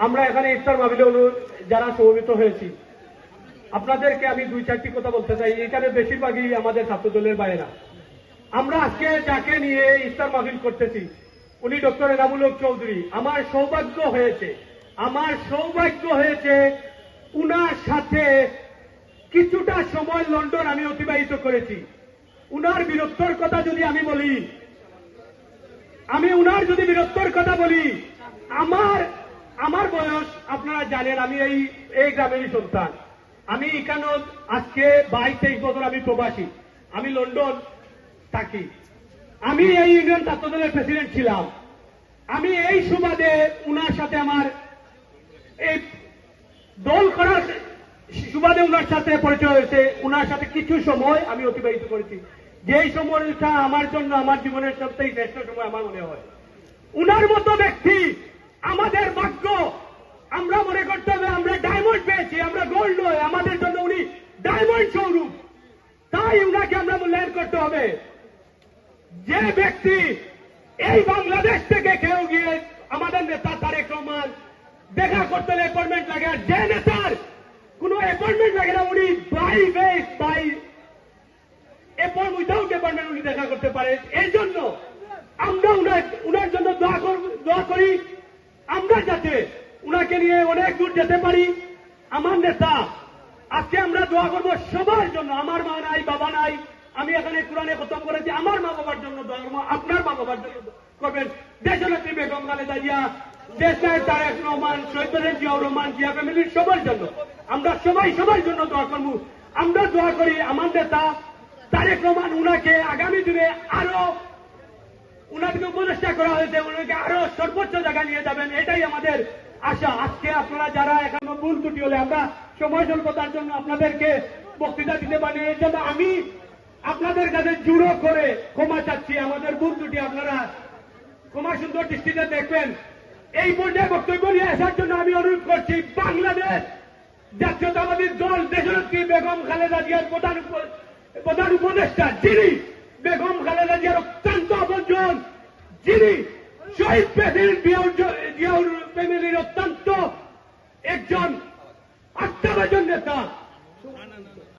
আমরা এখানে ইফতার মাহফিলে অনু- যারা সমবেত হয়েছি, আপনাদেরকে আমি দুই চারটি কথা বলতে চাই। এখানে বেশিরভাগই আমাদের ছাত্রদলের বাইরা আমরা আজকে যাকে নিয়ে ইফতার মাহফিল করতেছি, উনি ডক্টর এনামুল চৌধুরী। আমার সৌভাগ্য হয়েছে, আমার সৌভাগ্য হয়েছে উনার সাথে কিছুটা সময় লন্ডন আমি অতিবাহিত করেছি। উনার বীরত্বর কথা যদি আমি বলি, আমি উনার যদি বীরত্বর কথা বলি, আমার আমার বয়স, আপনারা জানেন, আমি এই এই গ্রামেরই সন্তান। আমি এখানে আজকে বাইশ তেইশ বছর আমি প্রবাসী? আমি লন্ডন থাকি। আমি এই ইউনিয়ন ছাত্রদলের প্রেসিডেন্ট ছিলাম। আমি এই সুবাদে উনার সাথে আমার এই দল করার সুবাদে উনার সাথে পরিচয় হয়েছে। উনার সাথে কিছু সময় আমি অতিবাহিত করেছি। যেই সময়টা আমার জন্য, আমার জীবনের সবথেকে শ্রেষ্ঠ সময় আমার মনে হয়। উনার মতো ব্যক্তি আমাদের ভাগ্য আমরা মনে করতে হবে আমরা ডায়মন্ড পেয়েছি আমরা গোল্ড নয়, আমাদের জন্য উনি ডায়মন্ড স্বরূপ। তাই উনাকে আমরা মূল্যায়ন করতে হবে। যে ব্যক্তি এই বাংলাদেশ থেকে কেউ গিয়ে আমাদের নেতা তারেক রহমান, দেখা করতে হলে অ্যাপয়েন্টমেন্ট লাগে, আর যে নেতার কোনো অ্যাপয়েন্টমেন্ট লাগে না, উনি বাই বেস বাই এরপর উইদাউট অ্যাপয়েন্টমেন্ট উনি দেখা করতে পারে। এর জন্য আমরা উনার উনার জন্য দোয়া কর- দোয়া করি। আমরা যাতে উনাকে নিয়ে অনেক দূর যেতে পারি। আমার নেতা, আজকে আমরা দোয়া করব সবার জন্য। আমার মা নাই, বাবা নাই। আমি এখানে কোরআনে খতম করেছি, আমার মা বাবার জন্য দোয়া করব, আপনার মা বাবার জন্য করবেন। দেশনেত্রী বেগম খালেদা জিয়া দেশ নায়ক তারেক রহমান শহীদ জিয়াউর রহমান, জিয়া ফ্যামিলির সবার জন্য। আমরা সবাই সবার জন্য দোয়া করব। আমরা দোয়া করি, আমার নেতা তারেক রহমান, উনাকে আগামী দিনে আরও, উনাকে উপদেষ্টা করা হয়েছে, উনাকে আরও সর্বোচ্চ জায়গা নিয়ে যাবেন। এটাই আমাদের আশা আজকে আপনারা যারা এখনও ভুল ত্রুটি হলে আমরা সময় স্বল্পতার জন্য আপনাদেরকে বক্তৃতা দিতে পারি এর জন্য আমি আপনাদের কাছে জুড়ো করে ক্ষমা চাচ্ছি, আমাদের ভুল ত্রুটি আপনারা ক্ষমা সুন্দর দৃষ্টিতে দেখবেন। এই পর্যায়ে বক্তব্য নিয়ে আসার জন্য আমি অনুরোধ করছি, বাংলাদেশ জাতীয়তাবাদী দল দেশনেত্রী বেগম খালেদা জিয়ার প্রধান প্রধান উপদেষ্টা যিনি বেগম খালেদা জিয়ার অত্যন্ত আপনজন যিনি শহীদ প্রেসিডেন্ট জিয়াউর ফ্যামিলির অত্যন্ত একজন আত্মবাজন নেতা।